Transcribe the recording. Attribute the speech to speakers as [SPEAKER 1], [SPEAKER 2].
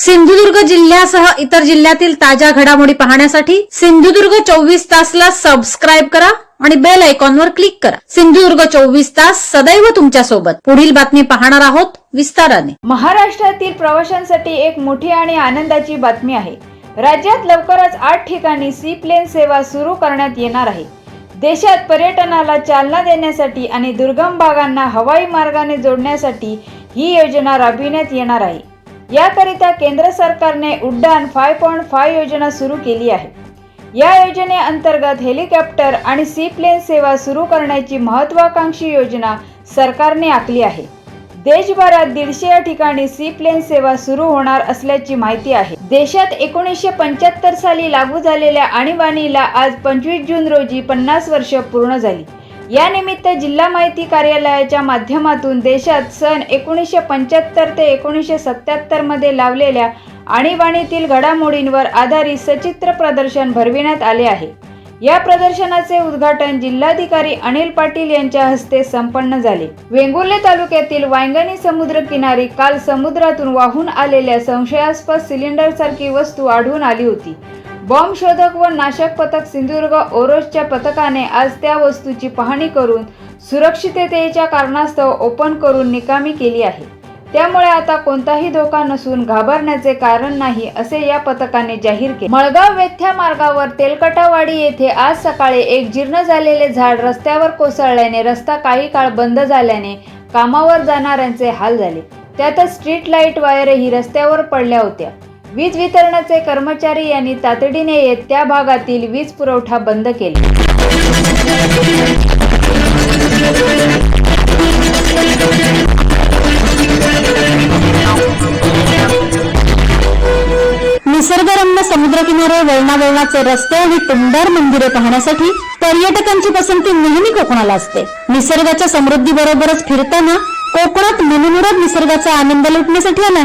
[SPEAKER 1] सिंधुदुर्ग जिल्ह्यासह इतर जिल्ह्यातील ताज्या घडामोडी पाहण्यासाठी सिंधुदुर्ग चोवीस तासला सबस्क्राईब करा आणि बेल आयकॉनवर क्लिक करा. सिंधुदुर्ग चोवीस तास सदैव तुमच्यासोबत पुढील बातमी पाहणार आहोत विस्ताराने.
[SPEAKER 2] महाराष्ट्रातील प्रवाशांसाठी एक मोठी आणि आनंदाची बातमी आहे. राज्यात लवकरच आठ ठिकाणी सी प्लेन सेवा सुरू करण्यात येणार आहे. देशात पर्यटनाला चालना देण्यासाठी आणि दुर्गम भागांना हवाई मार्गाने जोडण्यासाठी ही योजना राबविण्यात येणार आहे. याकरिता केंद्र सरकारने उड्डाण फाय पॉईंट फाय योजना सुरू केली आहे. या योजनेअंतर्गत हेलिकॉप्टर आणि सी प्लेन सेवा सुरू करण्याची महत्वाकांक्षी योजना सरकारने आखली आहे. देशभरात दीडशे या ठिकाणी सी प्लेन सेवा सुरू होणार असल्याची माहिती आहे. देशात एकोणीसशे पंच्याहत्तर साली लागू झालेल्या आणीबाणीला आज पंचवीस जून रोजी पन्नास वर्ष पूर्ण झाली. या निमित्त जिल्हा माहिती कार्यालयाच्या माध्यमातून देशात सन एकोणीसशे पंच्याहत्तर ते एकोणीसशे सत्त्याहत्तरमध्ये लावलेल्या आणीबाणीतील घडामोडींवर आधारित सचित्र प्रदर्शन भरविण्यात आले आहे. या प्रदर्शनाचे उद्घाटन जिल्हाधिकारी अनिल पाटील यांच्या हस्ते संपन्न झाले. वेंगुर्ले तालुक्यातील वांगणी समुद्र किनारी काल समुद्रातून वाहून आलेल्या संशयास्पद सिलेंडर सारखी वस्तू आढळून आली होती. बॉम्ब शोधक व नाशक पथक सिंधुदुर्ग ओरोसच्या पथकाने आज त्या वस्तूची पाहणी करून सुरक्षिततेच्या कारणास्तव ओपन करून निकामी केली आहे. त्यामुळे आता कोणताही धोका नसून घाबरण्याचे कारण नाही असे या पथकाने जाहीर केले. मळगाव वेथ्या मार्गावर तेलकटावाडी येथे आज सकाळी एक जीर्ण झालेले झाड रस्त्यावर कोसळल्याने रस्ता काही काळ बंद झाल्याने कामावर जाणाऱ्यांचे हाल झाले. त्यातच स्ट्रीट लाइट वायरही रस्त्यावर पडल्या होत्या. वीज वितरणाचे कर्मचारी यांनी तातडीने येत त्या भागातील वीज पुरवठा बंद केला.
[SPEAKER 1] निसर्गरम्य समुद्रकिनारे वळणावळणाचे रस्ते आणि टुमदार मंदिरे पाहण्यासाठी पर्यटकांची पसंती नेहमी कोकणाला असते. निसर्गाच्या समृद्धी बरोबरच फिरताना कोकणात मनमुराद निसर्गाचा आनंद लुटण्यासाठी आला